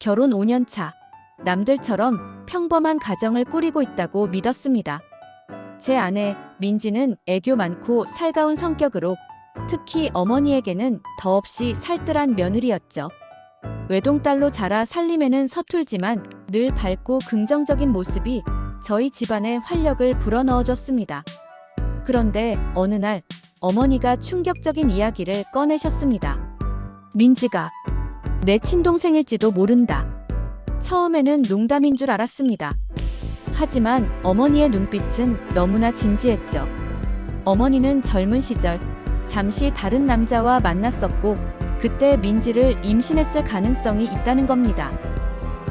결혼 5년 차. 남들처럼 평범한 가정을 꾸리고 있다고 믿었습니다. 제 아내 민지는 애교 많고 살가운 성격으로 특히 어머니에게는 더없이 살뜰한 며느리였죠. 외동딸로 자라 살림에는 서툴지만 늘 밝고 긍정적인 모습이 저희 집안의 활력을 불어넣어줬습니다. 그런데 어느 날 어머니가 충격적인 이야기를 꺼내셨습니다. 민지가 내 친동생일지도 모른다. 처음에는 농담인 줄 알았습니다. 하지만 어머니의 눈빛은 너무나 진지했죠. 어머니는 젊은 시절 잠시 다른 남자와 만났었고 그때 민지를 임신했을 가능성이 있다는 겁니다.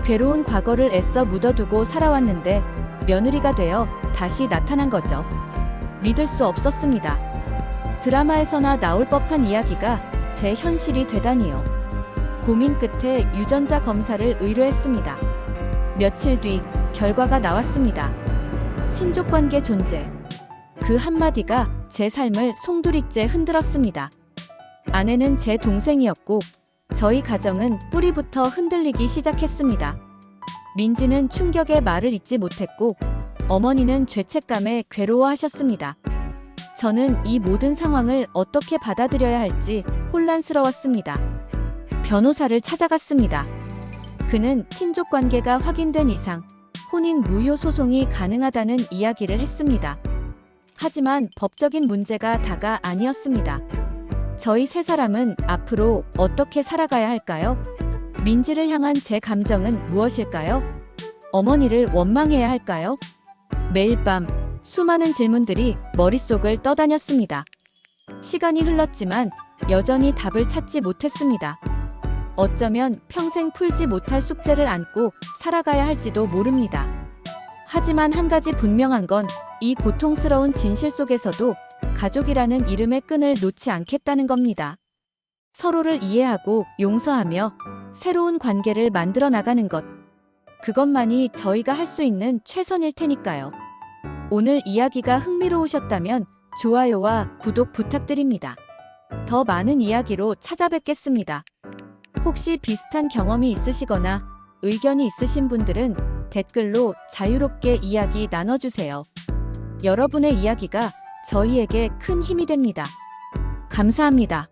괴로운 과거를 애써 묻어두고 살아왔는데 며느리가 되어 다시 나타난 거죠. 믿을 수 없었습니다. 드라마에서나 나올 법한 이야기가 제 현실이 되다니요. 고민 끝에 유전자 검사를 의뢰했습니다. 며칠 뒤 결과가 나왔습니다. 친족 관계 존재. 그 한마디가 제 삶을 송두리째 흔들었습니다. 아내는 제 동생이었고 저희 가정은 뿌리부터 흔들리기 시작했습니다. 민지는 충격의 말을 잇지 못했고 어머니는 죄책감에 괴로워하셨습니다. 저는 이 모든 상황을 어떻게 받아들여야 할지 혼란스러웠습니다. 변호사를 찾아갔습니다. 그는 친족 관계가 확인된 이상 혼인 무효 소송이 가능하다는 이야기를 했습니다. 하지만 법적인 문제가 다가 아니었습니다. 저희 세 사람은 앞으로 어떻게 살아가야 할까요? 민지를 향한 제 감정은 무엇일까요? 어머니를 원망해야 할까요? 매일 밤 수많은 질문들이 머릿속을 떠다녔습니다. 시간이 흘렀지만 여전히 답을 찾지 못했습니다. 어쩌면 평생 풀지 못할 숙제를 안고 살아가야 할지도 모릅니다. 하지만 한 가지 분명한 건 이 고통스러운 진실 속에서도 가족이라는 이름의 끈을 놓지 않겠다는 겁니다. 서로를 이해하고 용서하며 새로운 관계를 만들어 나가는 것. 그것만이 저희가 할 수 있는 최선일 테니까요. 오늘 이야기가 흥미로우셨다면 좋아요와 구독 부탁드립니다. 더 많은 이야기로 찾아뵙겠습니다. 혹시 비슷한 경험이 있으시거나 의견이 있으신 분들은 댓글로 자유롭게 이야기 나눠주세요. 여러분의 이야기가 저희에게 큰 힘이 됩니다. 감사합니다.